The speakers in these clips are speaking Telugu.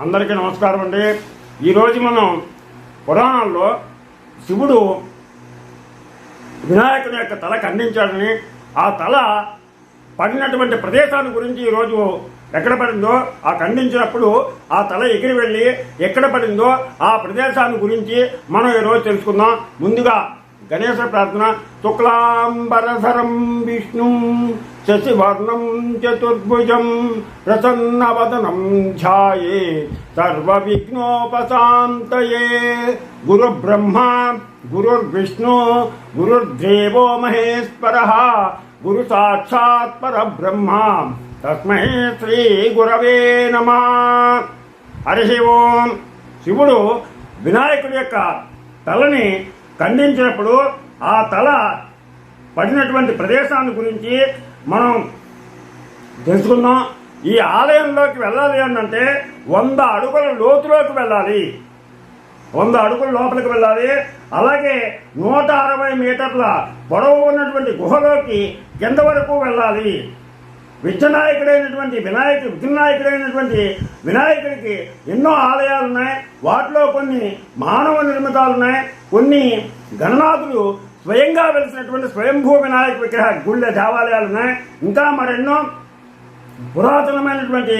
అందరికీ నమస్కారం అండి. ఈరోజు మనం పురాణాల్లో శివుడు వినాయకుని యొక్క తల ఖండించాడని ఆ తల పడినటువంటి ప్రదేశాన్ని గురించి ఈరోజు ఎక్కడ పడిందో ఆ ఖండించినప్పుడు ఆ తల ఎగిరి వెళ్ళి ఎక్కడ పడిందో ఆ ప్రదేశాన్ని గురించి మనం ఈరోజు తెలుసుకుందాం. ముందుగా గణేశ ప్రార్థన. శుక్లాంబరధరం విష్ణు. శశివర్ణం చతుర్భుజం ప్రసన్నవదనం ధ్యాయే సర్వ విఘ్నోపశాంతయే గురు గురుర్విష్ణు గురుర్దేవో మహేశ్వర గురు సాక్షాత్ పరబ్రహ్మ. తస్మై శ్రీ గురవే నమ. హరి ఓం. శివుడు వినాయకుడి యొక్క తలని ఖండించినప్పుడు ఆ తల పడినటువంటి ప్రదేశాన్ని గురించి మనం తెలుసుకుందాం ఈ ఆలయంలోకి వెళ్ళాలి అంటే వంద అడుగుల లోతులోకి వెళ్ళాలి. వంద అడుగుల లోపలికి వెళ్ళాలి. అలాగే నూట అరవై మీటర్ల పొడవు ఉన్నటువంటి గుహలోకి కింద వరకు వెళ్ళాలి. విద్యనాయకుడైనటువంటి వినాయక విఘ్ననాయకుడైనటువంటి వినాయకుడికి ఎన్నో ఆలయాలు ఉన్నాయి. వాటిలో కొన్ని మానవ నిర్మితాలు ఉన్నాయి. కొన్ని గణనాథులు స్వయంగా వెలిసినటువంటి స్వయంభూ వినాయక విగ్రహ గుళ్ళ దేవాలయాలు ఉన్నాయి ఇంకా మరెన్నో పురాతనమైనటువంటి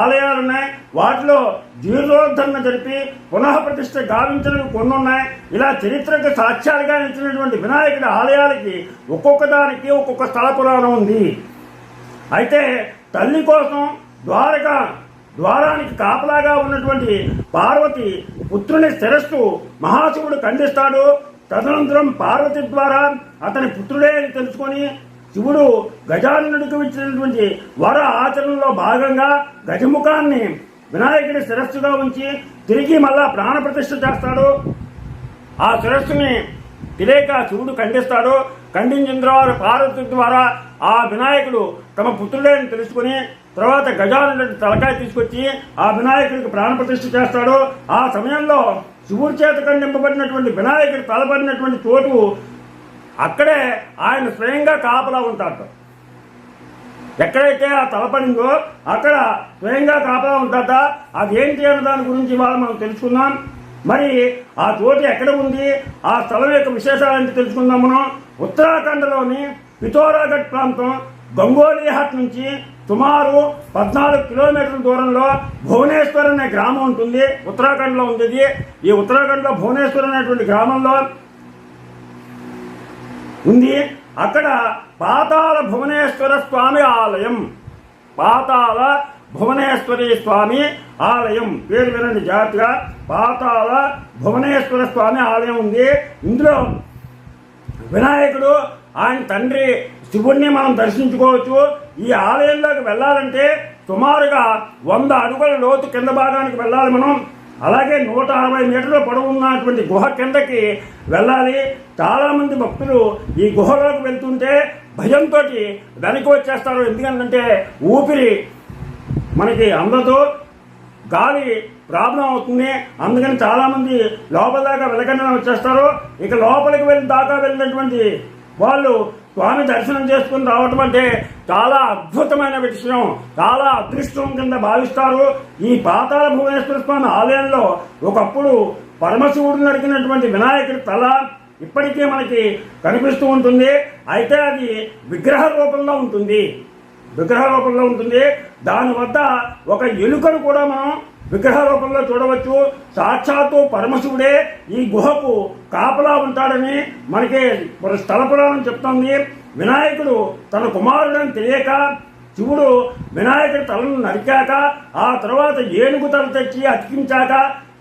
ఆలయాలు ఉన్నాయి వాటిలో జీర్ణోద్ధరణ జరిపి పునః ప్రతిష్ట గావించడం కొన్ని ఉన్నాయి ఇలా చరిత్రకు సాక్ష్యాలుగా నిలిచినటువంటి వినాయకుడి ఆలయాలకి ఒక్కొక్క దానికి ఒక్కొక్క స్థల పురాణం ఉంది. అయితే తల్లి కోసం ద్వారక ద్వారానికి కాపలాగా ఉన్నటువంటి పార్వతి పుత్రుని శిరస్సు మహాశివుడు ఖండిస్తాడు. తదనంతరం పార్వతి ద్వారా అతని పుత్రుడే అని తెలుసుకొని శివుడు గజానుడికి ఇచ్చినటువంటి వర ఆచరణలో భాగంగా గజముఖాన్ని వినాయకుడి శిరస్సుగా ఉంచి తిరిగి మళ్ళా ప్రాణప్రతిష్ఠ చేస్తాడు. ఆ శిరస్సుని తిరేక శివుడు ఖండిస్తాడు. ఖండించిన తర్వాత పార్వతి ద్వారా ఆ వినాయకుడు తమ పుత్రుడే తెలుసుకుని తర్వాత గజానుడి తలకాయ తీసుకొచ్చి ఆ వినాయకుడికి ప్రాణప్రతిష్ఠ చేస్తాడు. ఆ సమయంలో శివుడి చేత ఖండింపబడినటువంటి వినాయకుడు తలపడినటువంటి చోటు అక్కడే ఆయన స్వయంగా కాపలా ఉంటాడు. ఎక్కడైతే ఆ తలపడిందో అక్కడ స్వయంగా కాపలా ఉంటాట అదేంటి అన్న దాని గురించి ఇవాళ మనం తెలుసుకుందాం. మరి ఆ చోటు ఎక్కడ ఉంది? ఆ స్థలం యొక్క విశేషాలు ఏంటి తెలుసుకుందాం మనం. ఉత్తరాఖండ్లోని పితోరాఘట్ ప్రాంతం గంగోలీహాట్ నుంచి సుమారు పద్నాలుగు కిలోమీటర్ల దూరంలో భువనేశ్వర్ అనే గ్రామం ఉంటుంది. ఉత్తరాఖండ్లో ఉంది ఈ ఉత్తరాఖండ్లో భువనేశ్వర్ అనేటువంటి గ్రామంలో ఉంది. అక్కడ పాతాళ భువనేశ్వర స్వామి ఆలయం. పాతాళ భువనేశ్వరి స్వామి ఆలయం. పేరు వినండి జాగ్రత్తగా. పాతాళ భువనేశ్వర స్వామి ఆలయం ఉంది. ఇందులో వినాయకుడు ఆయన తండ్రి శివుణ్ణి మనం దర్శించుకోవచ్చు. ఈ ఆలయంలోకి వెళ్ళాలంటే సుమారుగా వంద అడుగుల లోతు కింద భాగానికి వెళ్ళాలి మనం. అలాగే నూట అరవై మీటర్ల పొడవు ఉన్నటువంటి గుహ కిందకి వెళ్ళాలి. చాలామంది భక్తులు ఈ గుహలోకి వెళ్తుంటే భయంతో వెనక్కి వచ్చేస్తారు. ఎందుకంటే ఊపిరి మనకి అందదు. గాలి ప్రాబ్లం అవుతుంది. అందుకని చాలామంది లోపల దాకా వెళ్ళకుండా వచ్చేస్తారు. ఇక లోపలికి వెళ్ళిన దాకా వెళ్ళినటువంటి వాళ్ళు స్వామి దర్శనం చేసుకుని రావటం అంటే చాలా అద్భుతమైన విషయం చాలా అదృష్టం కింద భావిస్తారు. ఈ పాతాల భువనేశ్వర స్వామి ఆలయంలో ఒకప్పుడు పరమశివుడు నడిగినటువంటి వినాయకుడి తల ఇప్పటికీ మనకి కనిపిస్తూ ఉంటుంది. అయితే అది విగ్రహ రూపంలో ఉంటుంది. విగ్రహ రూపంలో ఉంటుంది. దాని వద్ద ఒక ఎలుకను కూడా మనం విగ్రహ రూపంలో చూడవచ్చు. సాక్షాత్తు పరమశివుడే ఈ గుహకు కాపలా ఉంటాడని మనకి మన స్థల పురాణం చెప్తోంది. వినాయకుడు తన కుమారుడని తెలియక శివుడు వినాయకుడి తలను నరికాక ఆ తర్వాత ఏనుగు తల తెచ్చి అతికించాక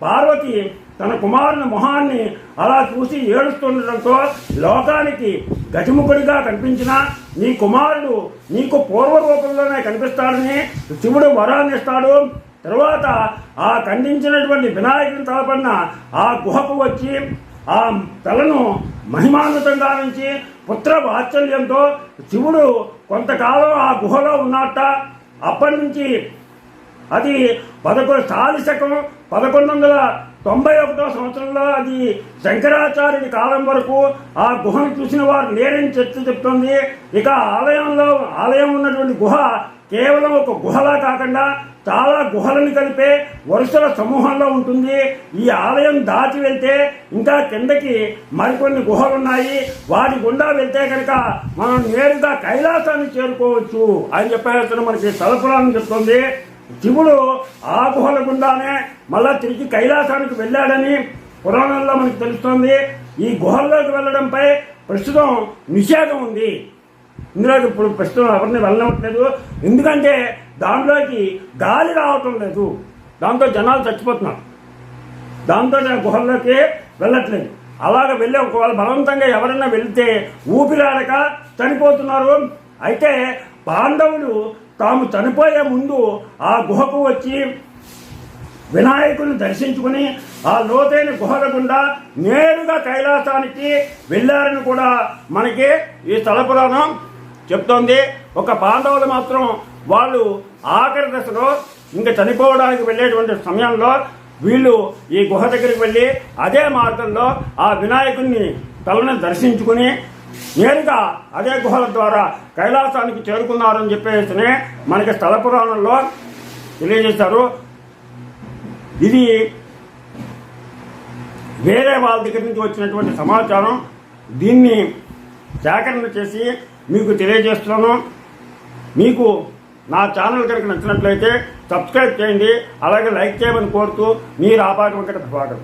పార్వతి తన కుమారుని మొహాన్ని అలా చూసి ఏడుస్తుండటంతో లోకానికి గజముఖుడిగా కనిపించిన నీ కుమారుడు నీకు పూర్వ రూపంలోనే కనిపిస్తాడని శివుడు వరాన్ని ఇస్తాడు తర్వాత ఆ ఖండించినటువంటి వినాయకుని తలపడిన ఆ గుహకు వచ్చి ఆ తలను మహిమాన్వితంగా నుంచి పుత్ర వాత్సల్యంతో శివుడు కొంతకాలం ఆ గుహలో ఉన్నట్ట అప్పటి నుంచి అది పదకొండు సాలి శకం పదకొండు వందల తొంభై ఒకటో సంవత్సరంలో అది శంకరాచార్యుడి కాలం వరకు ఆ గుహను చూసిన వారు లేరని చర్చ చెప్తుంది. ఇక ఆలయంలో ఆలయం ఉన్నటువంటి గుహ కేవలం ఒక గుహలా కాకుండా చాలా గుహలను కలిపే వరుసల సమూహంలో ఉంటుంది. ఈ ఆలయం దాటి వెళ్తే ఇంకా కిందకి మరికొన్ని గుహలు ఉన్నాయి వాటి గుండా వెళ్తే కనుక మనం నేరుగా కైలాసాన్ని చేరుకోవచ్చు అని చెప్పేసి మనకి తలపురాన్ని చెప్తుంది. శివుడు ఆ గుహల గుండానే మళ్ళా తిరిగి కైలాసానికి వెళ్ళాడని పురాణంలో మనకు తెలుస్తోంది. ఈ గుహల్లోకి వెళ్ళడంపై ప్రస్తుతం నిషేధం ఉంది. ఇందులోకి ఇప్పుడు ప్రస్తుతం ఎవరిని వెళ్ళనట్లేదు ఎందుకంటే దాంట్లోకి గాలి రావటం లేదు. దాంతో జనాలు చచ్చిపోతున్నారు. దాంతో నేను గుహల్లోకి వెళ్ళట్లేదు. అలాగ వెళ్ళి ఒకవేళ బలవంతంగా ఎవరైనా వెళితే ఊపిరాడక చనిపోతున్నారు. అయితే పాండవులు తాము చనిపోయే ముందు ఆ గుహకు వచ్చి వినాయకుని దర్శించుకుని ఆ లోతైన గుహల గుండా నేరుగా కైలాసానికి వెళ్ళారని కూడా మనకి ఈ స్థల పురాణం చెప్తోంది. ఒక పాండవులు మాత్రం వాళ్ళు ఆఖరి దశలో ఇంకా చనిపోవడానికి వెళ్ళేటువంటి సమయంలో వీళ్ళు ఈ గుహ దగ్గరికి వెళ్ళి అదే మార్గంలో ఆ వినాయకుడిని తలను దర్శించుకుని నేరుగా అదే గుహల ద్వారా కైలాసానికి చేరుకున్నారని చెప్పేసి మనకి స్థల పురాణంలో తెలియజేశారు. ఇది వేరే వాళ్ళ దగ్గర నుంచి వచ్చినటువంటి సమాచారం. దీన్ని సేకరణ చేసి మీకు తెలియజేస్తున్నాను. మీకు నా ఛానల్ కనుక నచ్చినట్లయితే సబ్స్క్రైబ్ చేయండి అలాగే లైక్ చేయమని కోరుతూ మీరు ఆపాటి వెంకట స్వాగతం